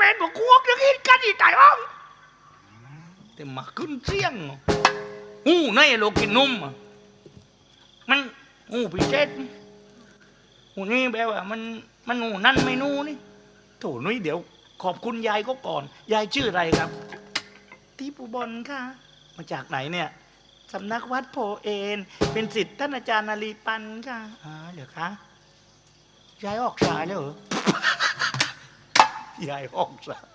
เป็นบอกควกยังกินกันอีตายอ้องแต่มาขึ้นเสียงหูในโลกินนุ่มอะมันหูพิเศษนี่หูนี่แบบว่ามันมันหูนั่นไม่นู่นี่โถนุ้เดี๋ยวขอบคุณยายก็ก่อน ยายชื่ออะไรครับที่ปุบลค่ะ มาจากไหนเนี่ยสำนักวัดโพเอนเป็นสิทธิ์ท่านอาจารย์นาลีปันค่ะอ๋อเหรอคะยายออกสายแล้วเหรอ ยายออกสาย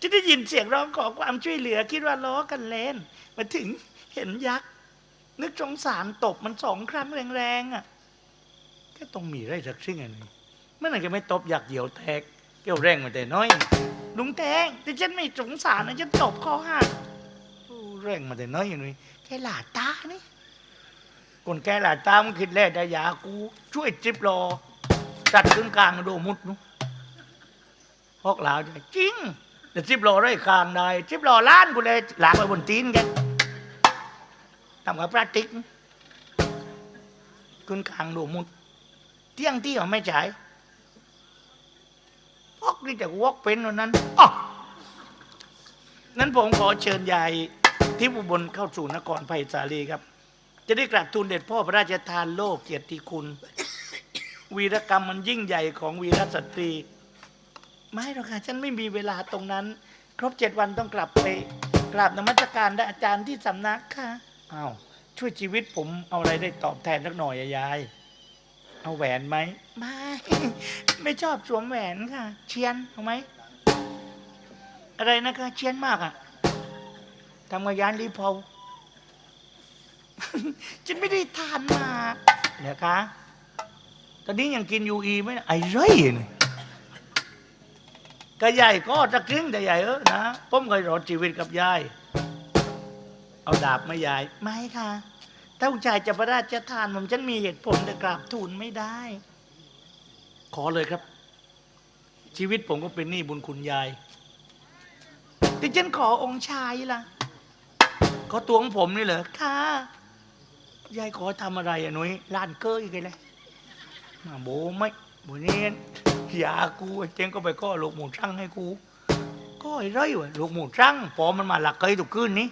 จะได้ยินเสียงร้องขอความช่วยเหลือ คิดว่าล้อกันเล่น มาถึงเห็นยักษ์ นึกสงสารตบมันสองครั้งแรงๆอะก็ต้องมีไรสักสิ่งอันหนึงเมื่อไหร่จะไม่ตบอยักเหี่ยวแตกเกี่ยวแรงมาแต่น้อยลุงแทงแต่ฉันไม่สงสารนะฉันตบคอหักแรงมาแต่น้อยอย่างนี้แค่หลาตานี่คนแก่หลาตามันคิดแล้วแต่ยากู ช่วยจิบรอจัดขึ้นกลางดูมุดนุพ อกหลาวจริงแต่จิบรอได้คางได้จิบรอล้านกูเลยหลากไปบนตีนแกทำกับพลาสติกขึ้นกลางดูมุดเที่ยงที่เขาไม่จ่ายพอกนี่จะวอกเป็นวันนั้นอ๋อนั้นผมขอเชิญยายที่อุบลเข้าสู่นครไผ่สาลีครับ จะได้กราบทูลเด็จพ่อพระราชทานโลกเกียรติคุณ วีรกรรมมันยิ่งใหญ่ของวีรสตรี ไม่หรอกค่ะฉันไม่มีเวลาตรงนั้น ครบเจ็ดวันต้องกลับไปกราบนมัสการได้อาจารย์ที่สำนักค่ะอ้าวช่วยชีวิตผมเอาอะไรได้ตอบแทนสักหน่อยอะยาย เอาแหวนไหมไม่ไม่ชอบสวมแหวนค่ะ เชียนเอาไหมอะไรนะคะ เชียนมากอะทำงานยานรีพอลฉันไม่ได้ทานมาเดี๋ยวคะตอนนี้ยังกินยูอีไหมไอ้ไรเนี่ย ก็ใหญ่ก็จะกริ้งแต่ใหญ่เออนะผมเคยรอดชีวิตกับยาย เอาดาบมายายไม่ค่ะถ้าผู้ชายจะพระราชทานผมฉันมีเหตุผลแต่กราบทูลไม่ได้ ขอเลยครับ ชีวิตผมก็เป็นหนี้บุญคุณยายแต่ฉันขอองค์ชายล่ะขอตัวของผมนี่เหรอค่ะยายขอทำอะไรอะหนุ้ยลานเกออีกเลยมาโบไม่โบเนียน ยากูไอ้เจงก็ไปก้อลูกหมูช่างให้กูก็ไอ้ไรวะลูกหมูช่างพอมันมาหลักเคยทุกคืนนี้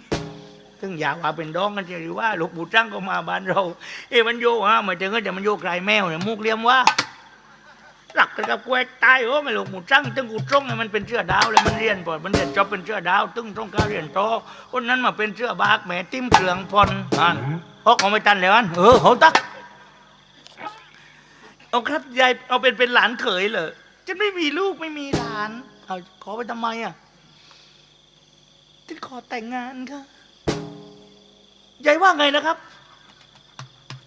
ซึ่งอยากว่าเป็นดองกันเฉยหรือว่าลูกหมูช่างก็มาบ้านเรา เอ้มันโยกฮะเหมือนเจงก็จะมันโยกไรแมวเนี่ยมุกเลี้ยมว่าหลักกันกับกล้วยตายโอ้ไม่ลูกหมูช่างตึงกูตรงให้มันเป็นเสื้อดาวเลยมันเรียนพอมันเรียนจบเป็นเสื้อดาว ตึงตรงก้าเรียนโตคนนั้นมาเป็นเสื้อบากแหม่ติ้มเครื่องพรอ่านเพราะเขาไม่ตันแล้วอันเออเขาตัก เอาครับยายเอาเป็นเป็นหลานเขยเหรอจะไม่มีลูกไม่มีหลาน เอาขอไปทำไมอะที่ขอแต่งงานค่ะยายว่าไงนะครับ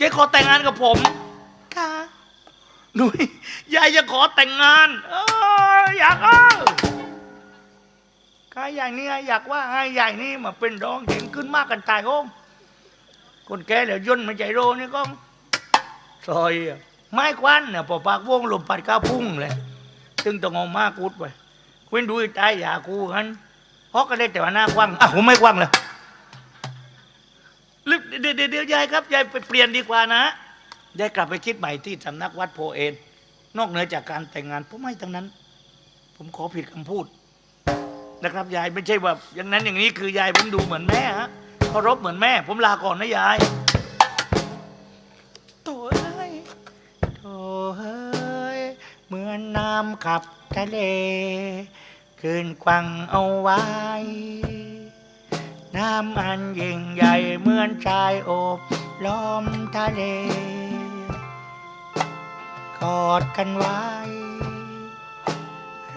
ยายขอแต่งงานกับผม ค่ะหนุ่ยยายจะขอแต่งงานเอออยากเออข้าใหญ่นี่อยากว่าให้ใหญ่นี่มาเป็นดองเห็นขึ้นมากกันตายโอ้มคนแก่เหลือย่นมาใจโรนี่ก็ซอยอะ ไม้ควันเนี่ยพอปากวงลมปัดก้าพุ่งเลยตึงต้องเอามากกูดไปคุนดูตายอยากูฮันเพราะก็ได้แต่ว่าหน้ากว้างอะผมไม่กว้างเลยเดี๋ยวเดี๋ยวยายครับยายไปเปลี่ยนดีกว่านะได้กลับไปคิดใหม่ที่สำนักวัดโพเอนนอกเหนือจากการแต่งงานผมไม่ทั้งนั้น ผมขอผิดคำพูดนะครับยายไม่ใช่ว่าอย่างนั้นอย่างนี้คือยายผมดูเหมือนแม่ฮะเคารพเหมือนแม่ ผมลาก่อนนะยาย เอ้ยเหมือนน้ำขับทะเล คืนควังเอาไว้ น้ำอันยิ่งใหญ่เหมือนชายโอบล้อมทะเลกอดกันไว้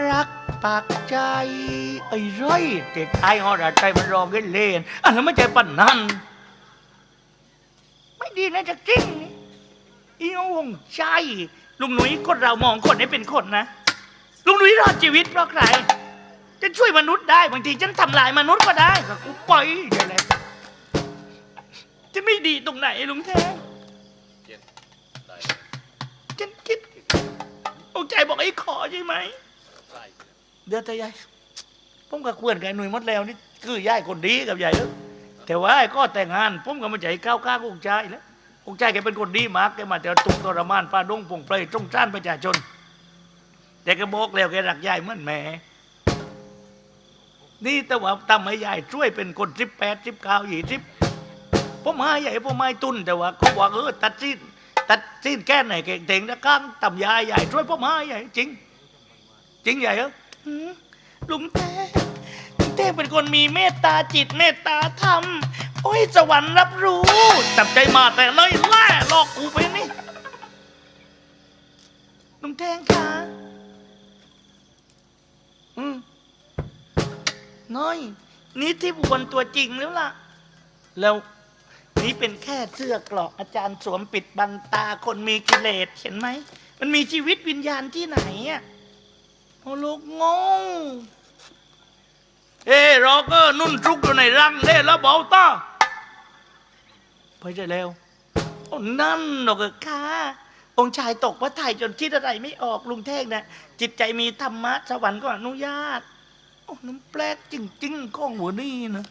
รักปากใจ ไอ้ไรเด็กไทยฮอดใจมันรอเล่นเล่นอันนั้นไม่ใช่ปันนั้นไม่ดีนะจักจริงนี่อีเอาวงใจ ลุงหนุ่ยคนเรามองคนให้เป็นคนนะ ลุงหนุ่ยรอดชีวิตเพราะใครจะช่วยมนุษย์ได้บางทีฉันทำลายมนุษย์ก็ได้ก็กูปล่อยเดี๋ยวแหละจะไม่ดีตรงไหนลุงแท้ฉันคิดองค์ใจบอกไอ้ขอใช่ไหมเดี๋ยวแต่ยายผมกับควรกับไอ้หนุ่ยมดแล้วนี่คือยายคนดีกับยายเด้อแต่ว่าไอ้ก็แต่งงานผมก็ไม่ใจก้าวข้างองค์ชายแล้ว องค์ชายแกเป็นคนดีมากแกมาแต่ตุกทรมานปลาดงปงเปรยตรงจ้านประชาชน แต่ก็บอกแล้วแกรักยายเหมือนแม่นี่แต่ว่าทำให้ยายช่วยเป็นคนสิบแปดสิบเก้ายี่สิบผมมาใหญ่ผมไม่ตุนแต่ว่าก็ว่าเออตัดสิ้นตัดสิ้นแก้ไหนเก่งเต่งนะก้างทำยายใหญ่ช่วยผมมาใหญ่จริง จริงใหญ่เหรอลุงเต้ลุงเต้เป็นคนมีเมตตาจิตเมตตาธรรม โอ้ยสวรรค์รับรู้จับใจมาแต่เลยแล่หลอกกูไปนี่ลุงแทงคะอืมน้อย นี่ที่บุคคลตัวจริงแล้วล่ะ แล้วนี่เป็นแค่เสื้อกรอกอาจารย์สวมปิดบังตาคนมีกิเลสเห็นไหม มันมีชีวิตวิญญาณที่ไหนอะโอ้ลูกงงเอ้รอเกอร์นุ่นทุกอยู่ในรังเล่แล้วเบาตา ไปได้แล้วโอ้นั่นหรอกค่ะองค์ชายตกพระไทยจนคิดอะไรไม่ออกลุงเท่งนะจิตใจมีธรรมะสวรรค์ก็อนุญาตโอ้น้ำแปลกจริงๆข้องหัวนี่นะ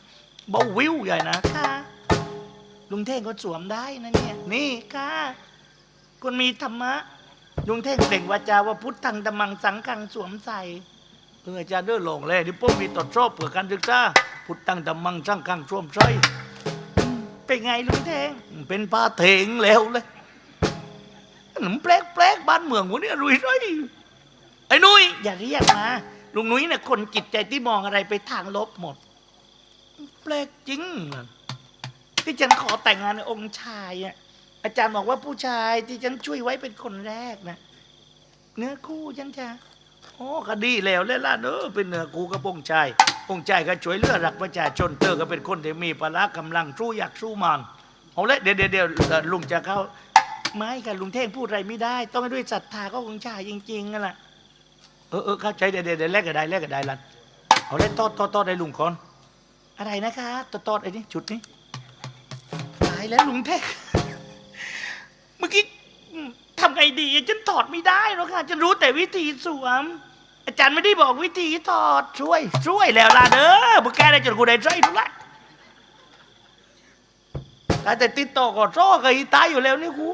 เบาวิวใหญ่นะค่ะลุงเท่งก็สวมได้นะเนี่ยนี่ค่ะคนมีธรรมะลุงเท่งเปล่งวาจาว่าพุทธังธรรมังสังฆังสวมใส่เอออาจารย์เด้อลงเลยที่พวกมีตรวจสอบเผื่อการศึกษาพุทธังธรรมังสังฆังสวมใส่ เป็นไงลุงเท่งเป็นปลาเถงแล้วเลยขนมแปลกแปลกๆบ้านเมืองวันนี้รุยไรไอ้นุ้ยอย่าเรียกมาลุงนุ้ยเนี่ยคนจิตใจที่มองอะไรไปทางลบหมด แปลกจริงที่ฉันขอแต่งงานองค์ชายอะอาจารย์บอกว่าผู้ชายที่ฉันช่วยไว้เป็นคนแรกนะเนื้อคู่ฉันจะโอ้ก็ดีแล้วเลยล่ะเนอะเป็นเนื้อคู่กับองค์ชาย องค์ชายก็ช่วยเหลือรักประชาชนเธอก็เป็นคนที่มีพละกำลังสู้อยากสู้มันเอาลยเดี๋ยวเดี๋ยวลุงจะเข้าไม่ค่ะลุงเท่งพูดอะไรไม่ได้ ต้องด้วยศรัทธาก็องค์ชายจริงๆนั่นแหละเออเออเข้าใจเดี๋ยวเดี๋ยวเดี๋ยวแลกกันได้แลกกันได้ลันเอาเลยตอดตอดตอดได้ลุงคอนอะไรนะคะตอดตอดไอ้นี่จุดนี้ตายแล้วลุงเท่งเมื่อกี้ทำไงดีฉันถอดไม่ได้หรอกค่ะฉันรู้แต่วิธีสวม อาจารย์ไม่ได้บอกวิธีถอดช่วย ช่วยแล้วล่ะเด้อพวกแกได้จนกูได้ใจทุกละแต่ติดต่อก่อนโซ่กับอีตายอยู่แล้วนี่กู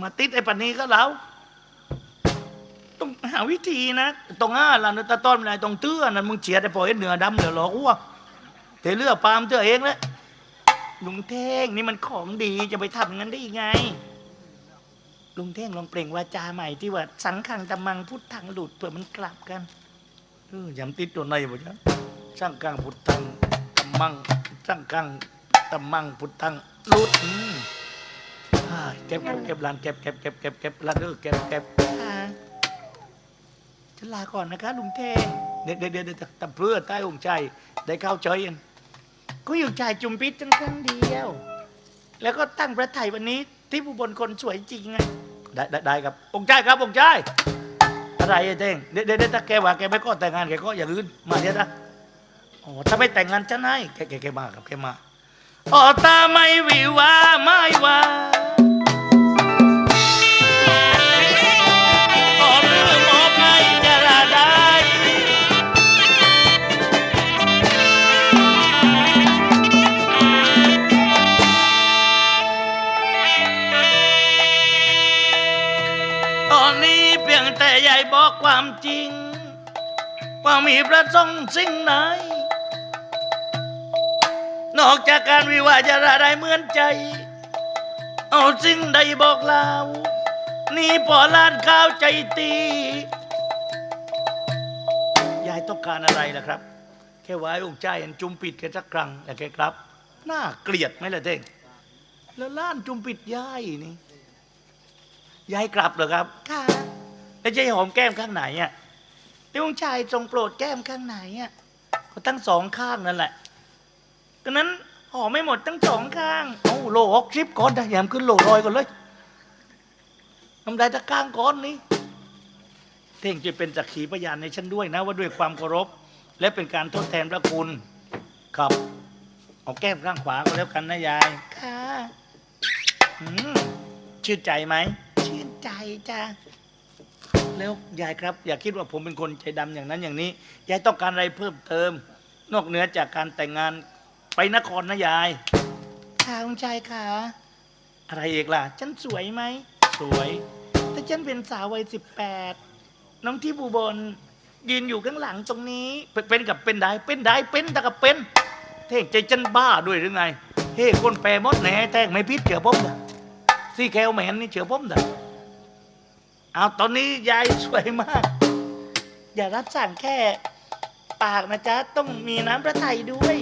มาติดไอ้ปันนี้ก็แล้วต้องหาวิธีนะตรงอ้าล่ะนตะต้อนอะไรตรงเตื้อนั่นมึงเฉียดไอ้ปล่อยเหนือดำเหนือหลอกอ้วกเทเลือกปาล์มเตื้อเองแล้วลุงเท่งนี่มันของดีจะไปทำงั้นได้ยังไง ลุงเท่งลองเปล่งวาจาใหม่ที่ว่า สังขังตะมังพุทธังหลุดเผื่อมันกลับกันเออยำติดตัวในบ่จ๊ะสังขังพุทธังตะมังสังขังตะมังพุทธังหลุดอืมอ่าเก็บเก็บเก็บลานเก็บเก็บเก็บเก็บเก็บลานเออเก็บเก็บอ่าฉันลาก่อนนะคะลุงเท่งเดี๋ยวเดี๋ยวเดี๋ยวเดี๋ยวตะเพื่อใต้องค์ใจได้เข้าใจเองก็อยู่จ่ายจุมพิษจังครั้งเดียว แล้วก็ตั้งพระไทยวันนี้ที่ผู้บนคนสวยจริงไง ได้ได้ได้ครับองค์ชายครับองค์ชายอะไรไอ้เท่งเด็ดเดี๋ยวถ้าแกว่าแกไม่ก็แต่งงานแกก็อย่างอื่นมาเดี๋ยวนะอ๋อถ้าไม่แต่งงานจะไหนแกแกแกมาครับแกมาอ๋อตาไม่วิวาไม่ว่า ว่ามีพระสงฆ์สิ่งไหน นอกจากการวิวาจะระได้เหมือนใจ เอาสิ่งใดบอกเล่านี่พอลานข้าวใจตี ยายต้องการอะไรล่ะครับ แค่ไว้องค์ใจอันจุมปิดแค่สักครั้งแล้วแกครับ น่าเกลียดไหมล่ะเด้งแล้วล้านจุมปิดยายนี่ยายกลับเหรอครับ ค่ะ แล้วจะให้หอมแก้มข้างไหนอะ ที่องค์ชายทรงโปรดแก้มข้างไหนอะก็ทั้งสองข้างนั่นแหละก็นั้นหอมไม่หมดทั้งสองข้างโอ้าโลหกสิบก่อนนะยามขึ้นโลรอยก่อนเลยทำได้ตะข้างก่อนนี้เท่งจะเป็นสักขีพยานในฉันด้วยนะ ว่าด้วยความเคารพ และเป็นการทดแทนพระคุณ ครับ เอาแก้มข้างขวาก็แล้วกันนะยาย ค่ะอืมชื่นใจไหม ชื่นใจจ้ะ แล้วยายครับ อย่าคิดว่าผมเป็นคนใจดำอย่างนั้นอย่างนี้ยายต้องการอะไรเพิ่มเติม นอกเหนือจากการแต่งงานไปนครนะยายค่ะคุณชายค่ะอะไรอีกล่ะฉันสวยไหมสวย แต่ฉันเป็นสาววัยสิบแปดน้องที่บูบนยืนอยู่ข้างหลังตรงนี้เป็นเป็นกับเป็นได้เป็นได้เป็นแต่กับเป็นเท่งใจฉันบ้าด้วยหรือไงเฮ้คนแปรมดแหน่แท่งไม่พิษเฉือผมนะซี่แคลแมนนี่เฉือผมนะ เอาตอนนี้ยายสวยมาก อย่ารับสั่งแค่ปากนะจ๊ะ ต้องมีน้ำพระทัยด้วย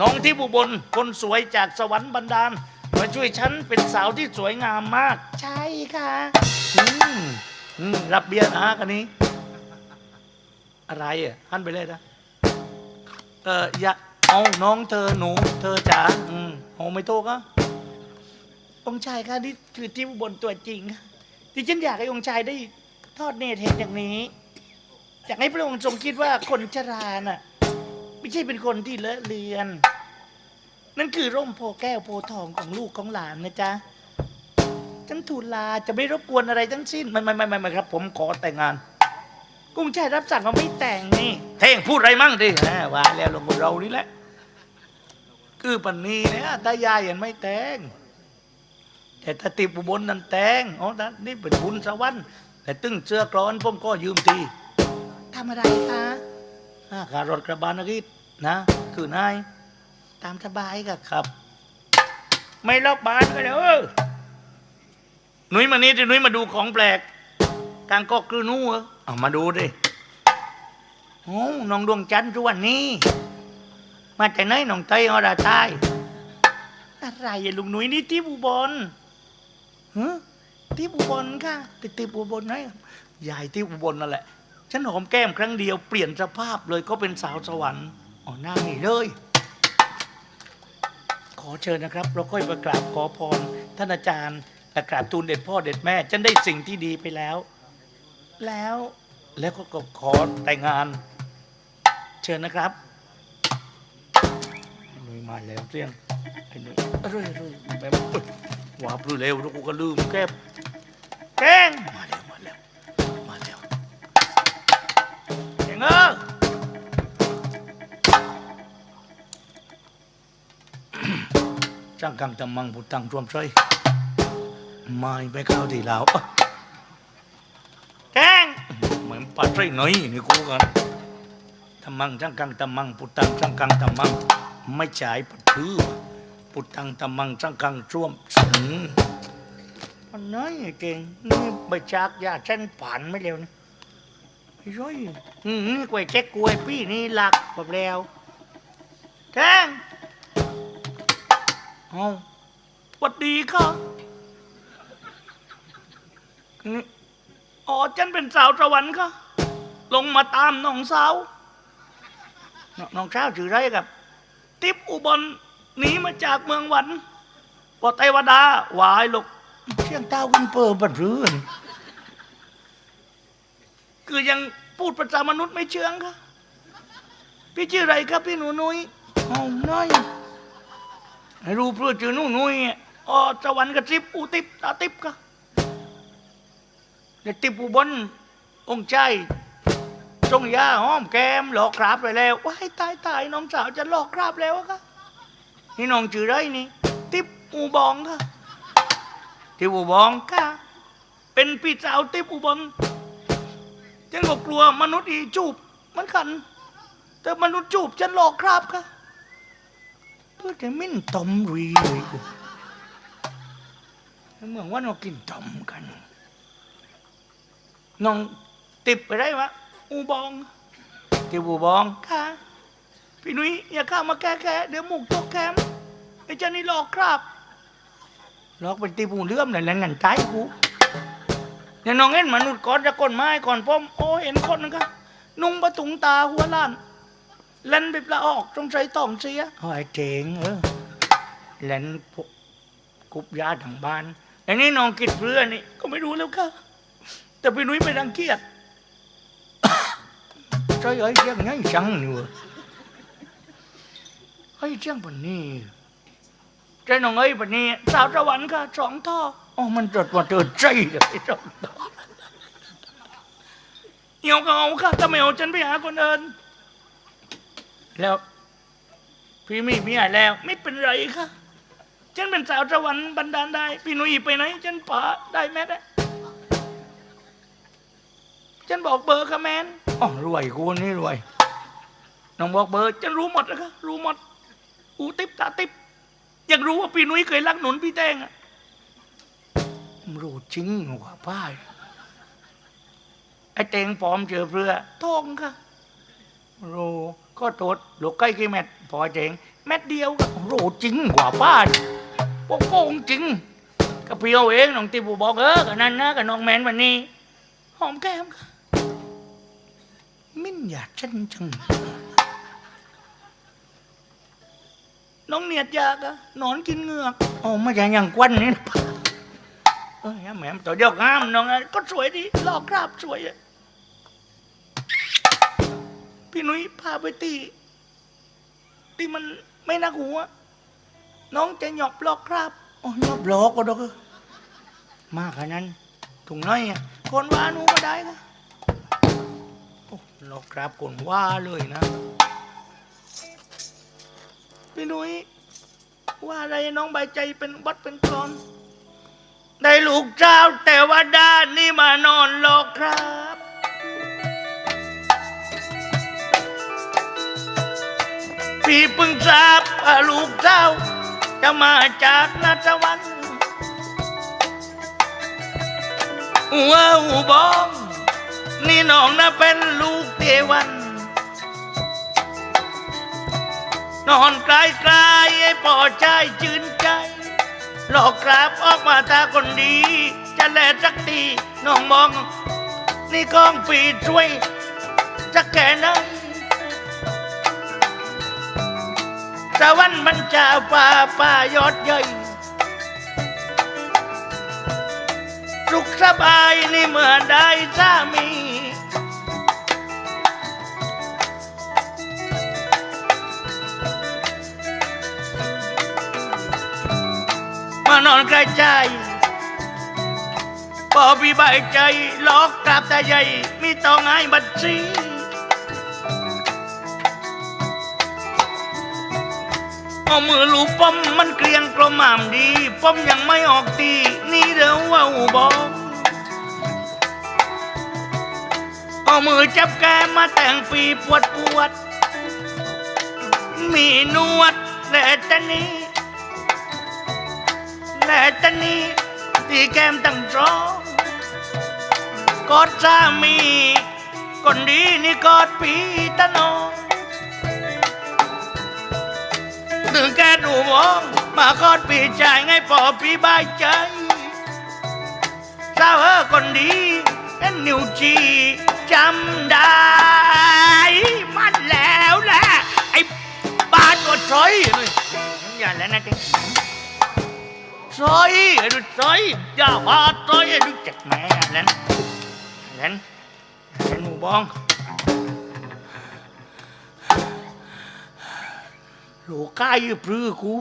น้องที่บุบลคนสวยจากสวรรค์บันดาล มาช่วยฉันเป็นสาวที่สวยงามมาก ใช่ค่ะอืมอืมรับเบียร์นะกันนี้ อะไรอะหันไปเลยนะเอออย่าเอาน้องเธอหนู เธอจ๋าอืมเอาไม่โตก็องชายค่ะนี่คือที่บุบลตัวจริงค่ะ ที่ฉันอยากให้องค์ชายได้ทอดเนตรเห็นอย่างนี้ อยากให้พระองค์ทรงคิดว่าคนชราน่ะ ไม่ใช่เป็นคนที่เลอะเลือน นั่นคือร่มโพแก้วโพทองของลูกของหลานนะจ๊ะฉันทูลลาจะไม่รบกวนอะไรทั้งสิ้นไม่ไม่ไม่ไม่ครับ ผมขอแต่งงาน กุ้งชายรับสั่งว่าไม่แต่งนี่เท่งพูดไรมั่งดิอ่าว่าแล้วลงกับเรานี่แหละ คือปันนี้เนี่ยตายายยังไม่แต่ง แต่ถ้าติดอุบลนั่นแต่งอ๋อนั่นนี่เป็นบุญสวรรค์แต่ตึ้งเสื้อกรอนผมก็ยืมทีทำอะไรคะอ่าขารถกระบาลนกิจนะ คือนายตามสบายก็ครับ ไม่รอบบ้านก็เด้อหนุ่ยมานี่ดิหนุ่ยมาดูของแปลกกลางกอกคือนู่เหรอเอามาดูดิโอ้น้องดวงจันทร์ทุกวันนี้ มาจากไหนน้องเตยอราใต้อะไรอะลุงหนุ่ยนี่ที่บุบล ฮะที่บุบลค่ะติดที่บุบลไหนยายที่บุบลนั่นแหละ ฉันหอมแก้มครั้งเดียวเปลี่ยนสภาพเลยก็เป็นสาวสวรรค์อ๋อหน้านี่เลย ขอเชิญนะครับ เราค่อยประกราบขอพรท่านอาจารย์และกราบทูลเด็ดพ่อเด็ดแม่ ฉันได้สิ่งที่ดีไปแล้ว แล้วแล้วก็ขอแต่งงาน เชิญนะครับหนุ่ยมาแล้วเสียงไอ้หนุ่ยเอ้ยเอ้ยแม่เอ้ย ว่าปลื้เร็วทุกคนก็ลืมแก้แกงมาแล้วมาแล้วมาแล้วแกงเออจ้างกังตำมังพุตังรวมใจไม่ไปเข้าที่เราวอะแกงเหมือนปลาใจหน่อยนี่กูกันตำมังจ้างกังตำมังพุตังจ้างกังตำมังไม่ใช่ปัดพื้ พุตังตำมังจ้างกังรวมสิงมันน้อยเก่งนี่ไปจากยาเส้นผ่านไม่เร็วนี่ไม่ช่วยอืมนี่กล้วยเจ๊กกล้วยปี้นี่หลักแบบแล้วแกงเอาสวัสดีค่ะนี่อ๋อฉันเป็นสาวสวรรค์ค่ะลงมาตามน้องสาว น้องสาวชื่อไรกับ ติ๊บอุบล หนีมาจากเมืองหวันปอไตวดาวายลูกเสียงเต้ากันเปิดบัดรื้นคือยังพูดประจามนุษย์ไม่เชื่องค่ะพี่ชื่ออะไรครับพี่หนูนุ้ยเอาน้อยให้รู้เพื่อจือนู่นนุ้ยอ๋อสวรรค์กับทิพอุติปตาติปก็เด็กติปอุบลองค์ใจทรงยาหอมแก้มหลอกคราบไปแล้วว้ายตายตายน้องสาวจะหลอกคราบแล้วอะค่ะ นี่น้องจือไรนี่ ติปอุบองค่ะติปอุบองค่ะ เป็นพี่สาวติปอุบลฉันก็กลัวมนุษย์อีจูบมันขัน แต่มนุษย์จูบฉันหลอกคราบค่ะเพื่อจะมิ่นตมรีเลยกูเมือนว่าเรากินตมกันน้องติบไปได้วะอูบองติบอูบองค่ะ พี่นุ้ยอย่าเข้ามาแก้แก้เดี๋ยวหมูกตกแคมไอ้เจ้านี่หลอกครับหลอกเป็นตีปูเลื่อมเลยแล้วงันใจกูอย่าน้องเห็นมนุษย์ก่อนจะก้นไม้ก่อนพ่อมโอ้เห็นคนนึงครับนุ่งประตุงตาหัวล้านเล่นแบบละออกต้องใช้ต่องเสียโอ้ยเจ๋งเออเล่นกุบยาทางบ้านอันนี้น้องกิดเรือนี่ก็ไม่รู้แล้วค่ะแต่พี่นุ้ยไม่รังเกียจใช่เอ้ยเจ้าไงจังนี่วะ เฮ้ยเจ้าปันนี้ใจน้องเอ้ยปันนี้ สาวสวรรค์ค่ะสองท่ออ๋อมันจดว่าเจอใจเลยสองท่อเหี่ยวก็เอาค่ะถ้าไม่เอาฉันไปหาคนอื่นแล้ว พี่มีเมียแล้ว ไม่เป็นไรค่ะฉันเป็นสาวสวรรค์บันดาลได้ พี่หนุ่ยไปไหนฉันป่าได้แม้ได้ฉันบอกเบอร์ค่ะแมนอ๋อรวยกูนี่รวยน้องบอกเบอร์ฉันรู้หมดแล้วค่ะรู้หมด อูติบตาติบอยากรู้ว่าพี่นุ้ยเคยรักหนุนพี่แตงอะรู้จริงว่าป้ายไอ้แตงปลอมเจอเพื่อทองค่ะรู้ก็โทษลูกใกล้กี่เม็ดพอเจงเม็ดเดียวก็รู้จริงกว่าป้ายโกงจริงก็พี่เอาเองน้องติบูบอกเออกับนั่นนะกับน้องแมนวันนี้ หอมแก้มค่ะ มิ้นอยากฉันจัง น้องเนียดยากอะนอนกินเหงือกโอ้ไม่ใช่อย่างกวันนี่นะเอ้ยแหมมตัวเดียวงามน้องอะก็สวยดีหลอกคราบสวยอะพี่นุ้ยพาไปตีตีมันไม่นักหัวน้องจะหยอบหลอกคราบโอ้หยอบหลอกก็ดอกมากขนาดนั้นถุงน้อยอะคนว่าหนูก็ได้นะโอ้หลอกคราบคนว่าเลยนะ พี่นุ้ยว่าอะไรน้องใบใจเป็นวัดเป็นกรอน ได้ลูกเจ้าแต่ว่าด้านนี่มานอนหลอกครับพี่เพิ่งทราบว่าลูกเจ้า จะมาจากนาสวรรค์ว้าวบอง นี่น้องนะเป็นลูกเทวัน นอนกลายกลายๆให้ปอใจชื่นใจ หลอกกราบออกมาตาคนดี จะแลสักทีน้องมอง นี่กองปีช่วยจะแก่นั้นสวรรค์มันจะป่าป่ายอดเย่สุขสบายนี่เมื่อได้สามี นอนใกล้ใจพอพี่ใบใจล็อกกราบแต่ใหญ่มีต้องให้บัตรซีเอามือลูบป้อมมันเกลียงกลมหม่ามดี ป้อมยังไม่ออกตีนี่เดี๋ยวว่าอูบอกเอามือจับแกมาแต่งปีปวดปวด มีนวดแต่ต่นี้ และตอนนี้ที่แก้มตั้งตรองกอดสามีคนดีนี่กอดปีตะนองถึงแกดูมองมากอดปีใจไงพอปีบายใจสาเออคนดีเอ็นนิวจีจำได้มันแล้วแหละไอ้บ้านก็ซอยเลยอย่าแล้วนะเด็ก ซอยไอ้ดูซอยอย่ามาซอยไอ้ดูจัดแม่เล่นเล่นเล่นหนูบอง โลกกายปรือกู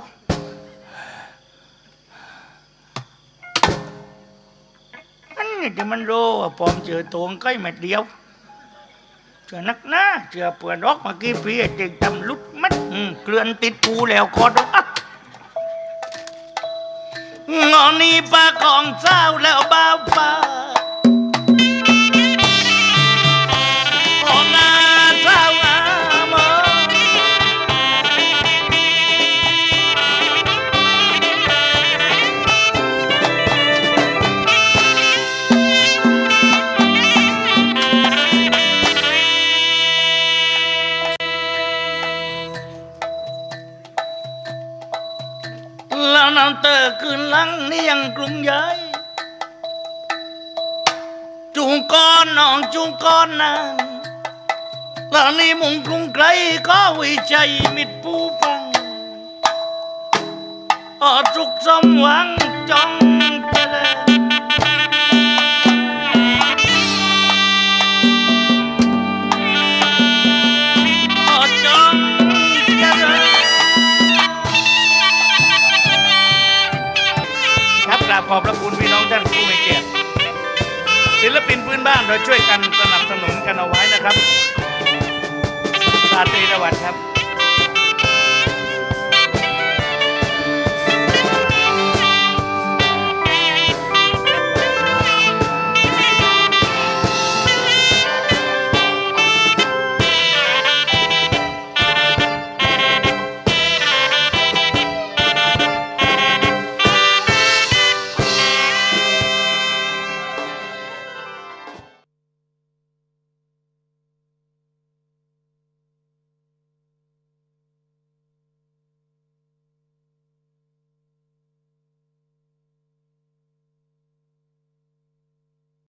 อันนี้ที่มันโรว่ปอมเจอตัวใกล้เม็ดเดียวเจอนักหน้าเจอเปลือนรอกมื่อกี้พี่เด็กตำลุดมัดอืมเกลือนติดปูแล้วคอดอก งอนี้ป้าของเจ้าแล้วบ้าป้า จุงก้อนน้องจุงก้อนนางแล้วนี่มุงกรุงไกลก็วิจัยมิตรผู้ฟังออจุกสมหวังจองเจริญออจองเจริญครับกราบขอบพระคุณพี่น้อง พื้นบ้านเราช่วยกันสนับสนุนกันเอาไว้นะครับราตรีสวัสดิ์ครับ